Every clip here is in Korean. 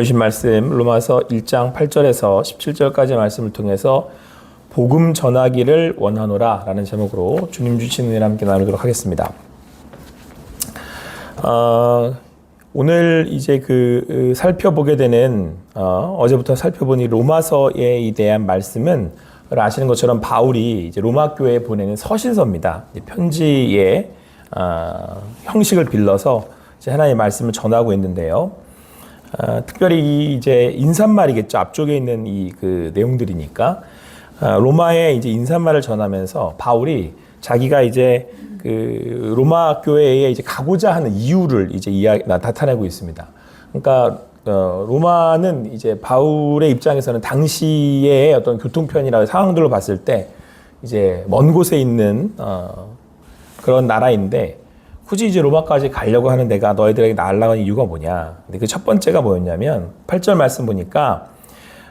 보신 말씀 로마서 1장 8절에서 17절까지 말씀을 통해서 복음 전하기를 원하노라 라는 제목으로 주님 주신 은혜를 함께 나누도록 하겠습니다. 어, 오늘 이제 그 살펴보게 되는 어, 제부터 살펴본 이 로마서에 대한 말씀은 아시는 것처럼 바울이 이제 로마 교회에 보내는 서신서입니다. 편지의 어, 형식을 빌려서 하나님의 말씀을 전하고 있는데요. 어, 특별히 이제 인사말이겠죠. 앞쪽에 있는 이 그 내용들이니까 어, 로마의 이제 인사말을 전하면서 바울이 자기가 이제 그 로마 교회에 이제 가고자 하는 이유를 이제 이야 나타내고 있습니다. 그러니까 어, 로마는 이제 바울의 입장에서는 당시의 어떤 교통편이나 상황들로 봤을 때 이제 먼 곳에 있는 어, 그런 나라인데 굳이 이제 로마까지 가려고 하는 내가 너희들에게 날라간 이유가 뭐냐? 근데 그 첫 번째가 뭐였냐면 8절 말씀 보니까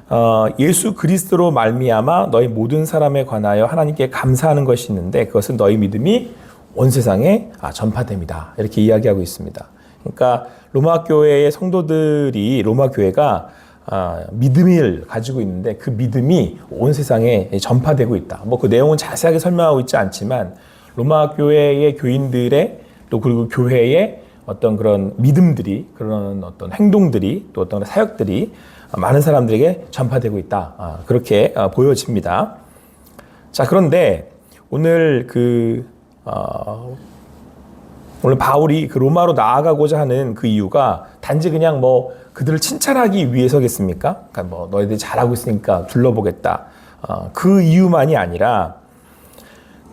어, 예수 그리스도로 말미암아 너희 모든 사람에 관하여 하나님께 감사하는 것이 있는데 그것은 너희 믿음이 온 세상에 아, 전파됩니다. 이렇게 이야기하고 있습니다. 그러니까 로마 교회의 성도들이 로마 교회가 아, 믿음을 가지고 있는데 그 믿음이 온 세상에 전파되고 있다. 뭐 그 내용은 자세하게 설명하고 있지 않지만 로마 교회의 교인들의 또 그리고 교회의 어떤 그런 믿음들이 그런 어떤 행동들이 또 어떤 사역들이 많은 사람들에게 전파되고 있다. 아, 그렇게 아, 보여집니다. 자 그런데 오늘 그 어, 오늘 바울이 그 로마로 나아가고자 하는 그 이유가 단지 그냥 뭐 그들을 칭찬하기 위해서겠습니까? 그러니까 뭐 너희들이 잘하고 있으니까 둘러보겠다. 어, 그 이유만이 아니라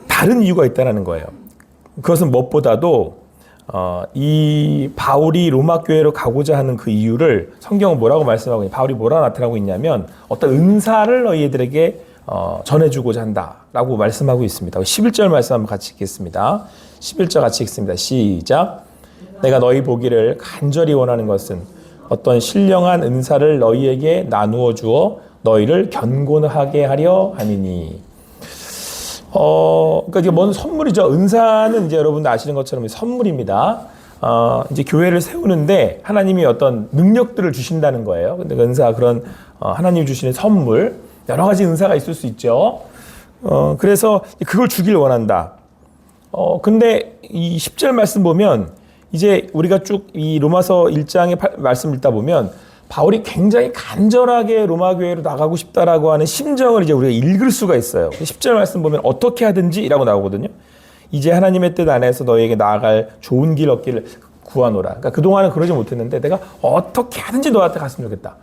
다른 이유가 있다는 거예요. 그것은 무엇보다도 어, 이 바울이 로마 교회로 가고자 하는 그 이유를 성경은 뭐라고 말씀하고 있냐? 바울이 뭐라 나타나고 있냐면 어떤 은사를 너희들에게 어, 전해주고자 한다라고 말씀하고 있습니다. 11절 말씀 한번 같이 읽겠습니다. 11절 같이 읽습니다. 시작. 내가 너희 보기를 간절히 원하는 것은 어떤 신령한 은사를 너희에게 나누어 주어 너희를 견고하게 하려 함이니. 어, 그러니까 이게 뭔 선물이죠. 은사는 이제 여러분들 아시는 것처럼 선물입니다. 어, 이제 교회를 세우는데 하나님이 어떤 능력들을 주신다는 거예요. 근데 그 은사 그런 어, 하나님이 주시는 선물 여러 가지 은사가 있을 수 있죠. 어, 그래서 그걸 주길 원한다. 어, 근데 이 10절 말씀 보면 이제 우리가 쭉 이 로마서 1장의 말씀 읽다 보면 바울이 굉장히 간절하게 로마 교회로 나가고 싶다라고 하는 심정을 이제 우리가 읽을 수가 있어요. 10절 말씀 보면 어떻게 하든지라고 나오거든요. 이제 하나님의 뜻 안에서 너에게 나아갈 좋은 길 얻기를 구하노라. 그러니까 그동안은 그러지 못했는데 내가 어떻게 하든지 너한테 갔으면 좋겠다.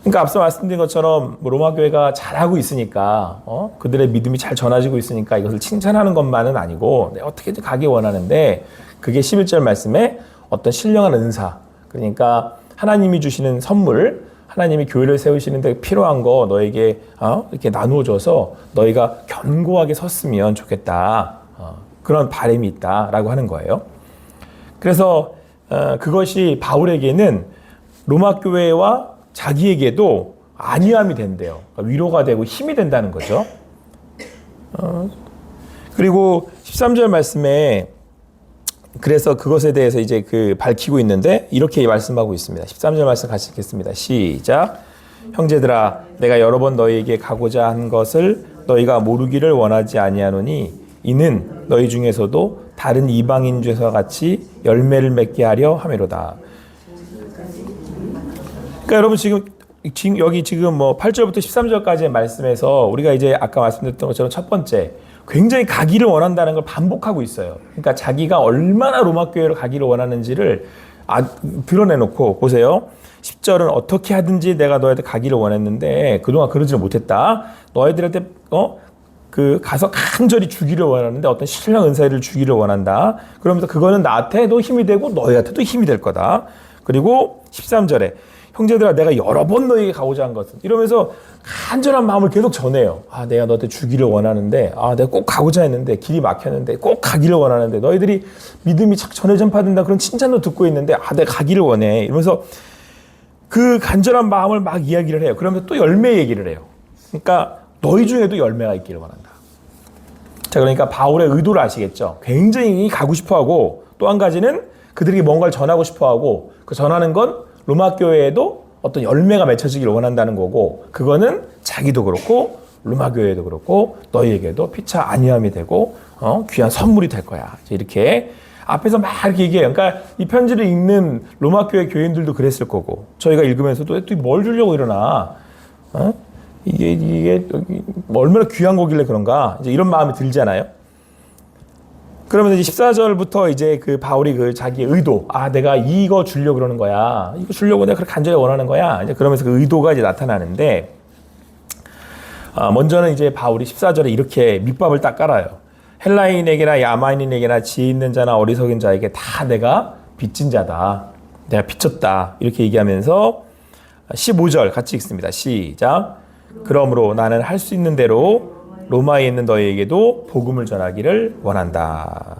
그러니까 앞서 말씀드린 것처럼 뭐 로마 교회가 잘하고 있으니까 어? 그들의 믿음이 잘 전해지고 있으니까 이것을 칭찬하는 것만은 아니고 어떻게든 가기 원하는데 그게 11절 말씀에 어떤 신령한 은사 그러니까 하나님이 주시는 선물 하나님이 교회를 세우시는데 필요한 거 너에게 어? 이렇게 나누어줘서 너희가 견고하게 섰으면 좋겠다 어, 그런 바람이 있다라고 하는 거예요. 그래서 어, 그것이 바울에게는 로마 교회와 자기에게도 안위함이 된대요. 그러니까 위로가 되고 힘이 된다는 거죠. 어, 그리고 13절 말씀에 그래서 그것에 대해서 이제 그 밝히고 있는데 이렇게 말씀하고 있습니다. 13절 말씀 같이 읽겠습니다. 시작. 형제들아 내가 여러 번 너희에게 가고자 한 것을 너희가 모르기를 원하지 아니하노니 이는 너희 중에서도 다른 이방인 죄와 같이 열매를 맺게 하려 함이로다. 그러니까 여러분 지금 지금 여기 지금 뭐 8절부터 13절까지의 말씀에서 우리가 이제 아까 말씀드렸던 것처럼 첫 번째 굉장히 가기를 원한다는 걸 반복하고 있어요. 그러니까 자기가 얼마나 로마 교회로 가기를 원하는지를 아, 드러내놓고 보세요. 10절은 어떻게 하든지 내가 너희한테 가기를 원했는데 그동안 그러지를 못했다. 너희들한테 어? 그 가서 간절히 주기를 원하는데 어떤 신령 은사를 주기를 원한다. 그러면서 그거는 나한테도 힘이 되고 너희한테도 힘이 될 거다. 그리고 13절에 형제들아 내가 여러 번 너에게 가고자 한 것은 이러면서 간절한 마음을 계속 전해요. 아 내가 너한테 주기를 원하는데 아 내가 꼭 가고자 했는데 길이 막혔는데 꼭 가기를 원하는데 너희들이 믿음이 착 전해 전파된다 그런 칭찬도 듣고 있는데 아 내가 가기를 원해 이러면서 그 간절한 마음을 막 이야기를 해요. 그러면서 또 열매 얘기를 해요. 그러니까 너희 중에도 열매가 있기를 원한다. 자 그러니까 바울의 의도를 아시겠죠. 굉장히 가고 싶어하고 또 한 가지는 그들에게 뭔가를 전하고 싶어하고 그 전하는 건 로마 교회에도 어떤 열매가 맺혀지길 원한다는 거고 그거는 자기도 그렇고 로마 교회도 그렇고 너희에게도 피차 아니함이 되고 어, 귀한 선물이 될 거야. 이렇게 앞에서 막 이렇게 얘기해요. 그러니까 이 편지를 읽는 로마 교회 교인들도 그랬을 거고 저희가 읽으면서도 또 뭘 주려고 이러나 어? 이게 이게 얼마나 귀한 거길래 그런가 이제 이런 마음이 들잖아요. 그러면 이제 14절부터 이제 그 바울이 그 자기의 의도, 아, 내가 이거 주려고 그러는 거야. 이거 주려고 내가 그렇게 간절히 원하는 거야. 이제 그러면서 그 의도가 이제 나타나는데, 아, 먼저는 이제 바울이 14절에 이렇게 밑밥을 딱 깔아요. 헬라인에게나 야마인에게나 지혜 있는 자나 어리석은 자에게 다 내가 빚진 자다. 내가 빚졌다. 이렇게 얘기하면서 15절 같이 읽습니다. 시작. 그러므로 나는 할 수 있는 대로 로마에 있는 너희에게도 복음을 전하기를 원한다.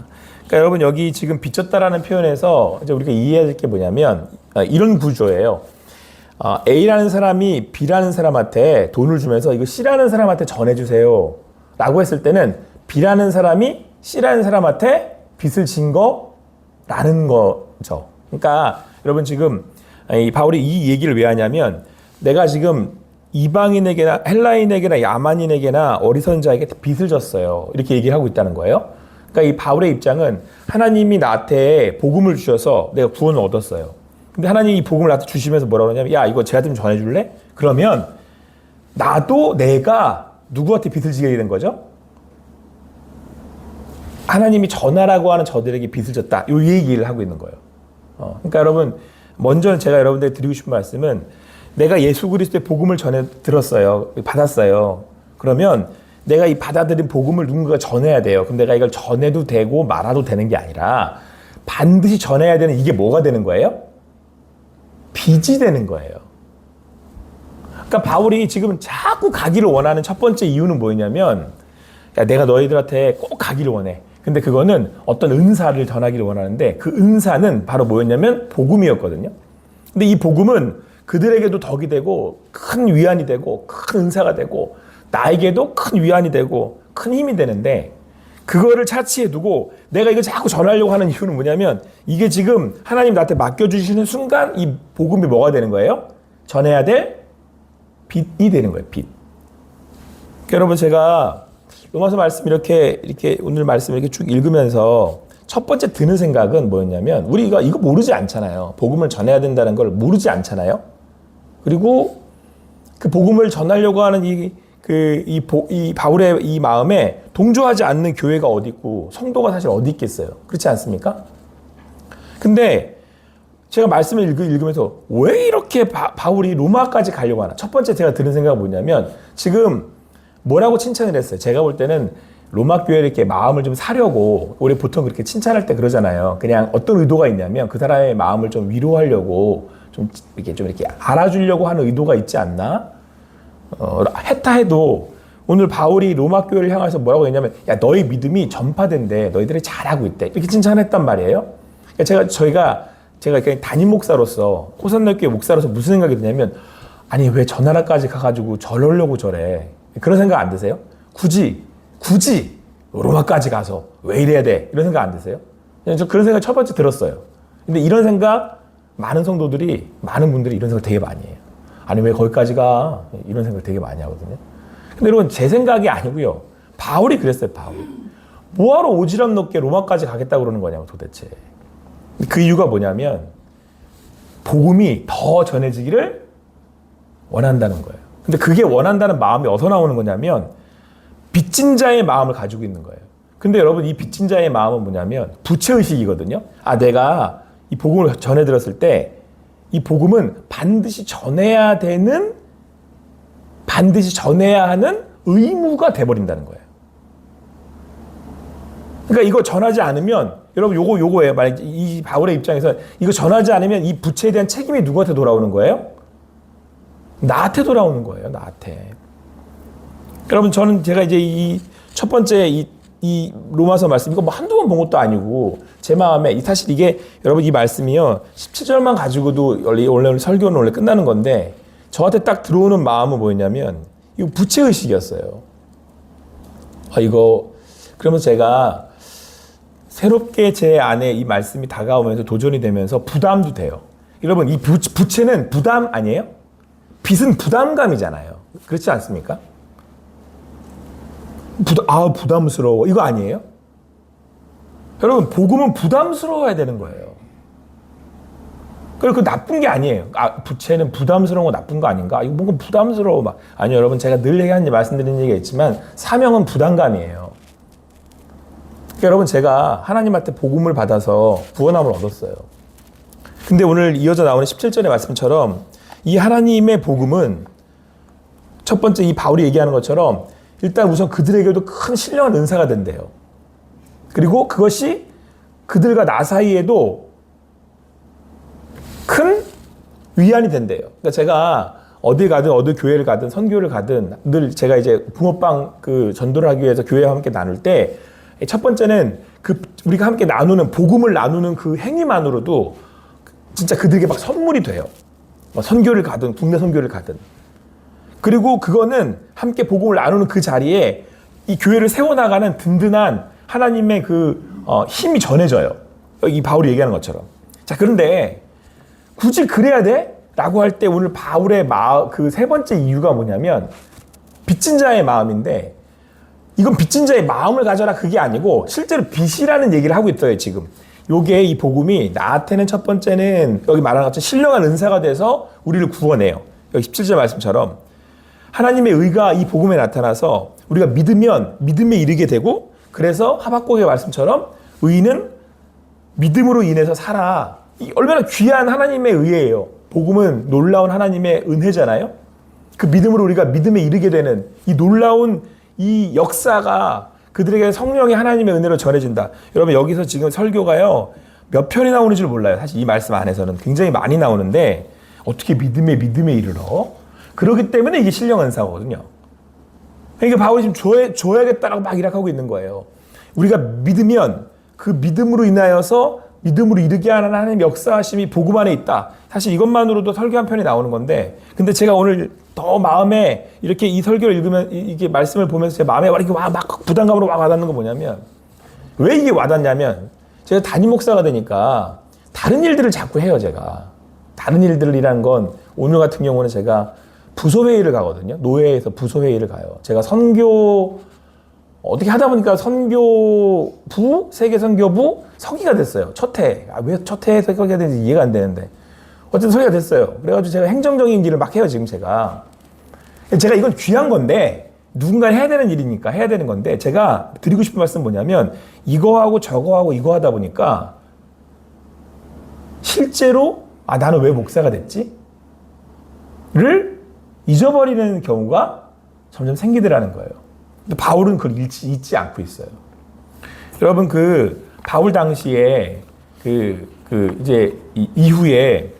그러니까 여러분 여기 지금 빚졌다라는 표현에서 이제 우리가 이해해야 될 게 뭐냐면 아, 이런 구조예요. 아, A라는 사람이 B라는 사람한테 돈을 주면서 이거 C라는 사람한테 전해주세요. 라고 했을 때는 B라는 사람이 C라는 사람한테 빚을 진 거라는 거죠. 그러니까 여러분 지금 이 바울이 이 얘기를 왜 하냐면 내가 지금 이방인에게나 헬라인에게나 야만인에게나 어리석은 자에게 빚을 졌어요. 이렇게 얘기를 하고 있다는 거예요. 그러니까 이 바울의 입장은 하나님이 나한테 복음을 주셔서 내가 구원을 얻었어요. 근데 하나님이 이 복음을 나한테 주시면서 뭐라고 하냐면 야 이거 제한테 좀 전해줄래? 그러면 나도 내가 누구한테 빚을 지게 된 거죠? 하나님이 전하라고 하는 저들에게 빚을 졌다. 이 얘기를 하고 있는 거예요. 어, 그러니까 여러분 먼저 제가 여러분들 드리고 싶은 말씀은 내가 예수 그리스도의 복음을 전해 들었어요. 받았어요. 그러면 내가 이 받아들인 복음을 누군가가 전해야 돼요. 그럼 내가 이걸 전해도 되고 말아도 되는 게 아니라 반드시 전해야 되는 이게 뭐가 되는 거예요? 빚이 되는 거예요. 그러니까 바울이 지금 자꾸 가기를 원하는 첫 번째 이유는 뭐였냐면 야, 내가 너희들한테 꼭 가기를 원해. 근데 그거는 어떤 은사를 전하기를 원하는데 그 은사는 바로 뭐였냐면 복음이었거든요. 근데 이 복음은 그들에게도 덕이 되고 큰 위안이 되고 큰 은사가 되고 나에게도 큰 위안이 되고 큰 힘이 되는데 그거를 차치해 두고 내가 이거 자꾸 전하려고 하는 이유는 뭐냐면 이게 지금 하나님 나한테 맡겨주시는 순간 이 복음이 뭐가 되는 거예요? 전해야 될 빚이 되는 거예요. 빚. 그러니까 여러분 제가 로마서 말씀 이렇게 이렇게 오늘 말씀 이렇게 쭉 읽으면서 첫 번째 드는 생각은 뭐였냐면 우리가 이거 모르지 않잖아요. 복음을 전해야 된다는 걸 모르지 않잖아요. 그리고 그 복음을 전하려고 하는 이, 그, 이, 보, 이 바울의 이 마음에 동조하지 않는 교회가 어디 있고 성도가 사실 어디 있겠어요. 그렇지 않습니까? 근데 제가 말씀을 읽, 읽으면서 왜 이렇게 바, 바울이 로마까지 가려고 하나? 첫 번째 제가 드는 생각은 뭐냐면 지금 뭐라고 칭찬을 했어요. 제가 볼 때는 로마 교회 이렇게 마음을 좀 사려고 우리 보통 그렇게 칭찬할 때 그러잖아요. 그냥 어떤 의도가 있냐면 그 사람의 마음을 좀 위로하려고 좀 이렇게 좀 이렇게 알아주려고 하는 의도가 있지 않나? 어, 했다 해도 오늘 바울이 로마 교회를 향해서 뭐라고 했냐면 야 너희 믿음이 전파된대 너희들이 잘하고 있대 이렇게 칭찬했단 말이에요. 그러니까 제가 저희가 제가 그냥 담임 목사로서 호산널교회 목사로서 무슨 생각이 드냐면 아니 왜 저 나라까지 가가지고 저러려고 저래 그런 생각 안 드세요? 굳이 굳이 로마까지 가서 왜 이래야 돼 이런 생각 안 드세요? 저 그런 생각 첫 번째 들었어요. 근데 이런 생각 많은 성도들이 많은 분들이 이런 생각 되게 많이 해요. 아니 왜 거기까지 가 이런 생각 되게 많이 하거든요. 근데 여러분 제 생각이 아니고요. 바울이 그랬어요. 바울. 뭐하러 오지랖 높게 로마까지 가겠다고 그러는 거냐고 도대체. 그 이유가 뭐냐면 복음이 더 전해지기를 원한다는 거예요. 근데 그게 원한다는 마음이 어디서 나오는 거냐면 빚진 자의 마음을 가지고 있는 거예요. 근데 여러분 이 빚진 자의 마음은 뭐냐면 부채의식이거든요. 아 내가 이 복음을 전해 들었을 때 이 복음은 반드시 전해야 되는 반드시 전해야 하는 의무가 돼 버린다는 거예요. 그러니까 이거 전하지 않으면 여러분 요거 요거예요. 만약 이 바울의 입장에서 이거 전하지 않으면 이 부채에 대한 책임이 누구한테 돌아오는 거예요? 나한테 돌아오는 거예요. 나한테. 여러분 저는 제가 이제 이 첫 번째 이, 이 로마서 말씀 이거 뭐 한두 번 본 것도 아니고 제 마음에 이 사실 이게 여러분 이 말씀이요 17절만 가지고도 원래 원래 설교는 원래 끝나는 건데 저한테 딱 들어오는 마음은 뭐였냐면 이거 부채 의식이었어요. 아 이거 그러면서 제가 새롭게 제 안에 이 말씀이 다가오면서 도전이 되면서 부담도 돼요. 여러분 이 부, 부채는 부담 아니에요? 빚은 부담감이잖아요. 그렇지 않습니까? 부담, 아, 부담스러워. 이거 아니에요? 여러분, 복음은 부담스러워야 되는 거예요. 그리고 그 나쁜 게 아니에요. 아, 부채는 부담스러운 거 나쁜 거 아닌가? 이거 뭔가 부담스러워. 막. 아니요, 여러분. 제가 늘 얘기하는, 말씀드리는 얘기가 있지만, 사명은 부담감이에요. 그러니까 여러분, 제가 하나님한테 복음을 받아서 구원함을 얻었어요. 근데 오늘 이어져 나오는 17절의 말씀처럼, 이 하나님의 복음은 첫 번째 이 바울이 얘기하는 것처럼 일단 우선 그들에게도 큰 신령한 은사가 된대요. 그리고 그것이 그들과 나 사이에도 큰 위안이 된대요. 그러니까 제가 어디 가든 어디 교회를 가든 선교를 가든 늘 제가 이제 붕어빵 그 전도를 하기 위해서 교회와 함께 나눌 때 첫 번째는 그 우리가 함께 나누는 복음을 나누는 그 행위만으로도 진짜 그들에게 막 선물이 돼요. 뭐 선교를 가든 국내 선교를 가든 그리고 그거는 함께 복음을 나누는 그 자리에 이 교회를 세워나가는 든든한 하나님의 그 어, 힘이 전해져요. 이 바울이 얘기하는 것처럼. 자 그런데 굳이 그래야 돼? 라고 할 때 오늘 바울의 그 세 번째 이유가 뭐냐면 빚진 자의 마음인데 이건 빚진 자의 마음을 가져라 그게 아니고 실제로 빚이라는 얘기를 하고 있어요 지금. 요게 이 복음이 나한테는 첫 번째는 여기 말하는 것처럼 신령한 은사가 돼서 우리를 구원해요. 여기 17절 말씀처럼 하나님의 의가 이 복음에 나타나서 우리가 믿으면 믿음에 이르게 되고 그래서 하박국의 말씀처럼 의는 믿음으로 인해서 살아. 이 얼마나 귀한 하나님의 의예요. 복음은 놀라운 하나님의 은혜잖아요. 그 믿음으로 우리가 믿음에 이르게 되는 이 놀라운 이 역사가 그들에게 성령의 하나님의 은혜로 전해진다. 여러분 여기서 지금 설교가요 몇 편이 나오는 줄 몰라요. 사실 이 말씀 안에서는 굉장히 많이 나오는데 어떻게 믿음에 믿음에 이르러? 그렇기 때문에 이게 신령 은사거든요. 그러니까 바울이 지금 줘야, 줘야겠다라고 막 일하고 있는 거예요. 우리가 믿으면 그 믿음으로 인하여서 믿음으로 이르게 하는 하나님 역사하심이 복음 안에 있다. 사실 이것만으로도 설교 한 편이 나오는 건데, 근데 제가 오늘 더 마음에 이렇게 이 설교를 읽으면 이게 말씀을 보면서 제 마음에 이렇게 막 부담감으로 막 와닿는 거 뭐냐면 왜 이게 와닿냐면 제가 담임 목사가 되니까 다른 일들을 자꾸 해요 제가 다른 일들이라는 건 오늘 같은 경우는 제가 부소회의를 가거든요 노회에서 부소회의를 가요 제가 선교 어떻게 하다 보니까 선교부 세계 선교부 서기가 됐어요 첫 해 아, 왜 첫 해에 서기가 되는지 이해가 안 되는데 어쨌든 소리가 됐어요. 그래가지고 제가 행정적인 일을 막 해요, 지금 제가. 제가 이건 귀한 건데, 누군가 해야 되는 일이니까 해야 되는 건데, 제가 드리고 싶은 말씀 은 뭐냐면, 이거하고 저거하고 이거 하다 보니까, 실제로, 아, 나는 왜 목사가 됐지? 를 잊어버리는 경우가 점점 생기더라는 거예요. 근데 바울은 그걸 잊지, 잊지 않고 있어요. 여러분, 그, 바울 당시에, 그, 그, 이제, 이후에,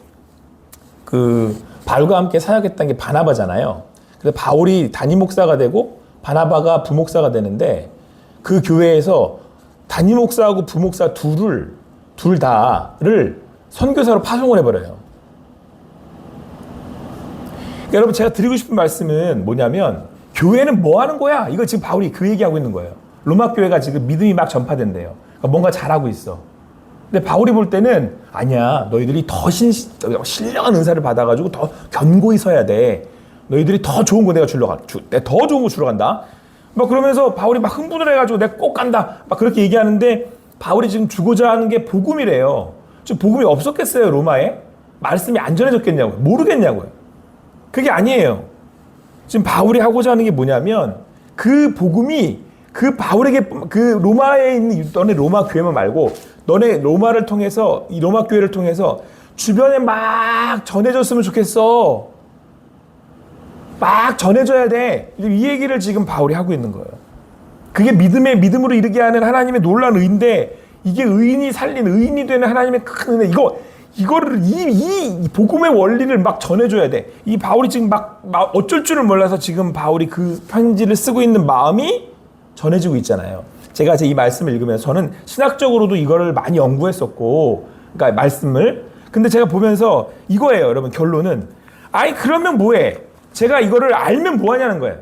그 바울과 함께 사역했던 게 바나바잖아요. 그래서 바울이 단임 목사가 되고 바나바가 부목사가 되는데 그 교회에서 단임 목사하고 부목사 둘을 둘 다를 선교사로 파송을 해버려요. 그러니까 여러분 제가 드리고 싶은 말씀은 뭐냐면 교회는 뭐 하는 거야? 이거 지금 바울이 그 얘기하고 있는 거예요. 로마 교회가 지금 믿음이 막 전파된대요. 그러니까 뭔가 잘하고 있어. 근데 바울이 볼 때는 아니야. 너희들이 더 신, 신령한 은사를 받아가지고 더 견고히 서야 돼. 너희들이 더 좋은 거 내가 주러 가. 주, 내가 더 좋은 거 주러 간다. 막 그러면서 바울이 막 흥분을 해가지고 내가 꼭 간다. 막 그렇게 얘기하는데 바울이 지금 주고자 하는 게 복음이래요. 지금 복음이 없었겠어요, 로마에? 말씀이 안 전해졌겠냐고요. 모르겠냐고요. 그게 아니에요. 지금 바울이 하고자 하는 게 뭐냐면 그 복음이 그 바울에게 그 로마에 있는 너네 로마 교회만 말고 너네 로마를 통해서 이 로마 교회를 통해서 주변에 막 전해줬으면 좋겠어. 막 전해줘야 돼. 이 얘기를 지금 바울이 하고 있는 거예요. 그게 믿음의 믿음으로 이르게 하는 하나님의 놀라운 의인데 이게 의인이 살린 의인이 되는 하나님의 큰 은혜. 이거 이거를 이, 이 복음의 원리를 막 전해줘야 돼. 이 바울이 지금 막, 막 어쩔 줄을 몰라서 지금 바울이 그 편지를 쓰고 있는 마음이 전해지고 있잖아요. 제가 이 말씀을 읽으면서 저는 신학적으로도 이거를 많이 연구했었고, 그러니까 말씀을. 근데 제가 보면서 이거예요, 여러분. 결론은. 아니, 그러면 뭐해? 제가 이거를 알면 뭐 하냐는 거예요.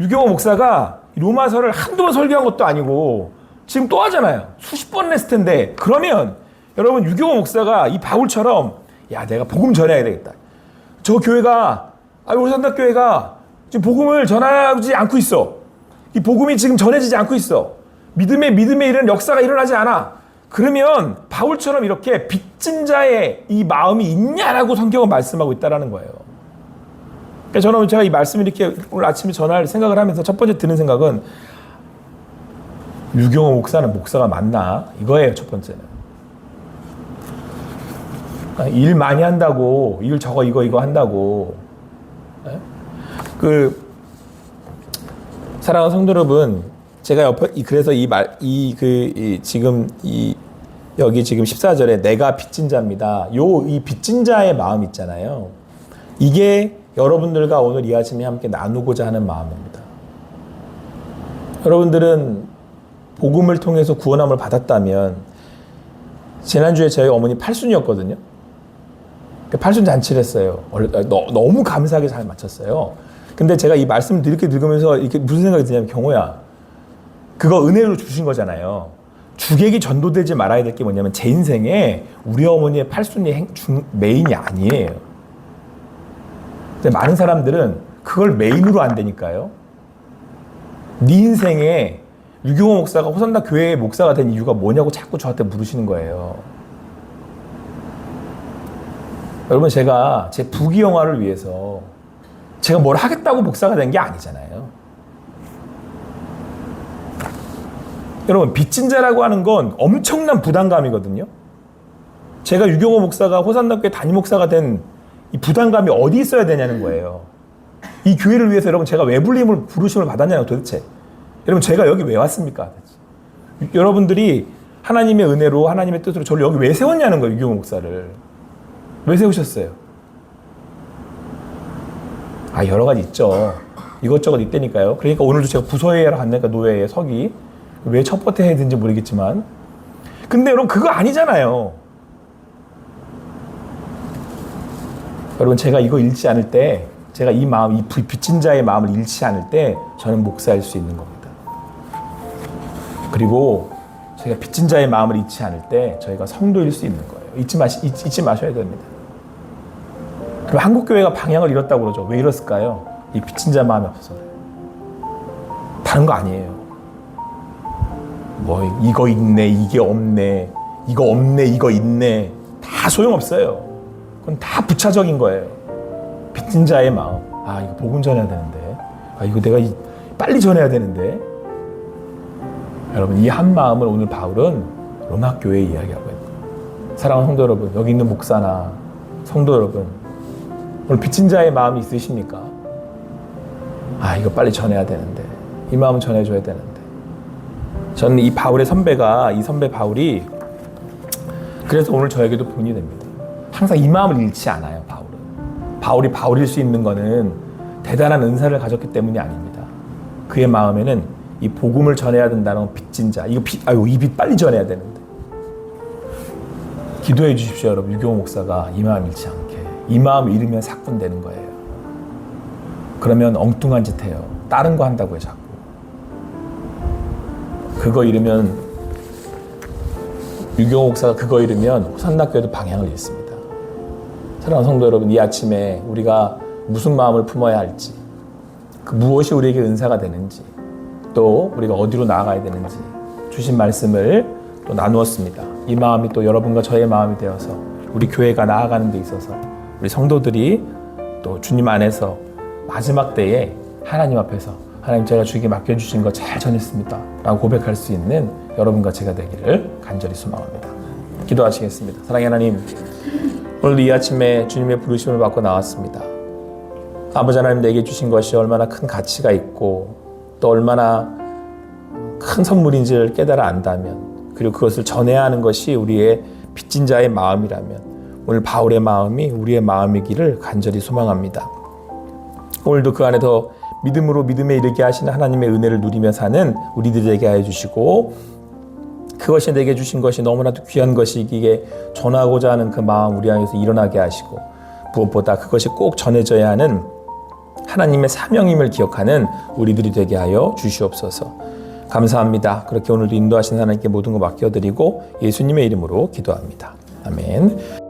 유경호 목사가 로마서를 한두 번 설교한 것도 아니고, 지금 또 하잖아요. 수십 번 했을 텐데. 그러면 여러분, 유경호 목사가 이 바울처럼, 야, 내가 복음 전해야 되겠다. 저 교회가 아, 호산다 교회가 지금 복음을 전하지 않고 있어. 이 복음이 지금 전해지지 않고 있어. 믿음의 믿음의 일은 역사가 일어나지 않아. 그러면 바울처럼 이렇게 빚진 자의 이 마음이 있냐라고 성경은 말씀하고 있다라는 거예요. 그러니까 저는 제가 이 말씀을 이렇게 오늘 아침에 전할 생각을 하면서 첫 번째 드는 생각은 유경호 목사는 목사가 맞나 이거예요 첫 번째는 아, 일 많이 한다고 일 저거 이거 이거 한다고 예? 그 사랑하는 성도 여러분 제가 옆에 이- 그래서 이 말 이 그 지금 이 여기 지금 14절에 내가 빚진 자입니다. 요 이 빚진 자의 마음 있잖아요. 이게 여러분들과 오늘 이 아침에 함께 나누고자 하는 마음입니다. 여러분들은 복음을 통해서 구원함을 받았다면 지난주에 저희 어머니 팔순이었거든요. 그 팔순 잔치를 했어요. 얼- 너- 너무 감사하게 잘 마쳤어요. 근데 제가 이 말씀을 이렇게 들으면서 이렇게 무슨 생각이 드냐면 경호야 그거 은혜로 주신 거잖아요. 주객이 전도되지 말아야 될 게 뭐냐면 제 인생에 우리 어머니의 팔순이 행- 중- 메인이 아니에요. 근데 많은 사람들은 그걸 메인으로 안 되니까요. 네 인생에 유경호 목사가 호산다 교회의 목사가 된 이유가 뭐냐고 자꾸 저한테 물으시는 거예요. 여러분 제가 제 부귀 영화를 위해서 제가 뭘 하겠다고 목사가 된 게 아니잖아요. 여러분 빚진 자라고 하는 건 엄청난 부담감이거든요. 제가 유경호 목사가 호산답게 담임 목사가 된 이 부담감이 어디 있어야 되냐는 거예요. 이 교회를 위해서 여러분 제가 왜 불림을 부르심을 받았냐고 도대체. 여러분 제가 여기 왜 왔습니까? 여러분들이 하나님의 은혜로 하나님의 뜻으로 저를 여기 왜 세웠냐는 거예요. 유경호 목사를. 왜 세우셨어요? 아 여러 가지 있죠. 이것저것 있다니까요. 그러니까 오늘도 제가 부서회의하러 갔으니까 노예에 서기 왜첫 번째 되는지 모르겠지만 근데 여러분 그거 아니잖아요. 여러분 제가 이거 잃지 않을 때 제가 이 마음 이 빚- 빚진 자의 마음을 잃지 않을 때 저는 목사일 수 있는 겁니다. 그리고 저희가 빚진 자의 마음을 잃지 않을 때 저희가 성도일 수 있는 거예요. 잊지 마시 잊, 잊지 마셔야 됩니다. 그럼 한국 교회가 방향을 잃었다고 그러죠. 왜 잃었을까요? 이 빚진 자 마음이 없어서. 다른 거 아니에요. 뭐 이거 있네, 이게 없네, 이거 없네, 이거 있네 다 소용 없어요. 그건 다 부차적인 거예요. 빚진 자의 마음. 아 이거 복음 전해야 되는데, 아 이거 내가 이- 빨리 전해야 되는데. 여러분 이 한 마음을 오늘 바울은 로마 교회에 이야기하고 있는 거예요. 사랑하는 성도 여러분, 여기 있는 목사나 성도 여러분, 오늘 빚진 자의 마음이 있으십니까? 아, 이거 빨리 전해야 되는데. 이 마음은 전해줘야 되는데. 저는 이 바울의 선배가, 이 선배 바울이, 그래서 오늘 저에게도 본이 됩니다. 항상 이 마음을 잃지 않아요, 바울은. 바울이 바울일 수 있는 거는 대단한 은사를 가졌기 때문이 아닙니다. 그의 마음에는 이 복음을 전해야 된다는 빚진 자. 이거 빚, 아유, 이 빚 빨리 전해야 되는데. 기도해 주십시오, 여러분. 유경호 목사가 이 마음 잃지 않게. 이 마음 잃으면 사건 되는 거예요. 그러면 엉뚱한 짓 해요. 다른 거 한다고요, 자꾸. 그거 잃으면 유경호 목사가 그거 잃으면 호산학교에도 방향을 잃습니다. 사랑하는 성도 여러분, 이 아침에 우리가 무슨 마음을 품어야 할지, 그 무엇이 우리에게 은사가 되는지, 또 우리가 어디로 나아가야 되는지 주신 말씀을 또 나누었습니다. 이 마음이 또 여러분과 저의 마음이 되어서 우리 교회가 나아가는 데 있어서 우리 성도들이 또 주님 안에서 마지막 때에 하나님 앞에서 하나님 제가 주에게 맡겨주신 거 잘 전했습니다. 라고 고백할 수 있는 여러분과 제가 되기를 간절히 소망합니다. 기도하시겠습니다. 사랑의 하나님, 오늘 이 아침에 주님의 부르심을 받고 나왔습니다. 아버지 하나님 내게 주신 것이 얼마나 큰 가치가 있고 또 얼마나 큰 선물인지를 깨달아 안다면 그리고 그것을 전해야 하는 것이 우리의 빚진 자의 마음이라면 오늘 바울의 마음이 우리의 마음이기를 간절히 소망합니다. 오늘도 그 안에 더 믿음으로 믿음에 이르게 하시는 하나님의 은혜를 누리며 사는 우리들에게 하여 주시고 그것이 내게 주신 것이 너무나도 귀한 것이기에 전하고자 하는 그 마음 우리 안에서 일어나게 하시고 무엇보다 그것이 꼭 전해져야 하는 하나님의 사명임을 기억하는 우리들이 되게 하여 주시옵소서. 감사합니다. 그렇게 오늘도 인도하신 하나님께 모든 거 맡겨드리고 예수님의 이름으로 기도합니다. 아멘.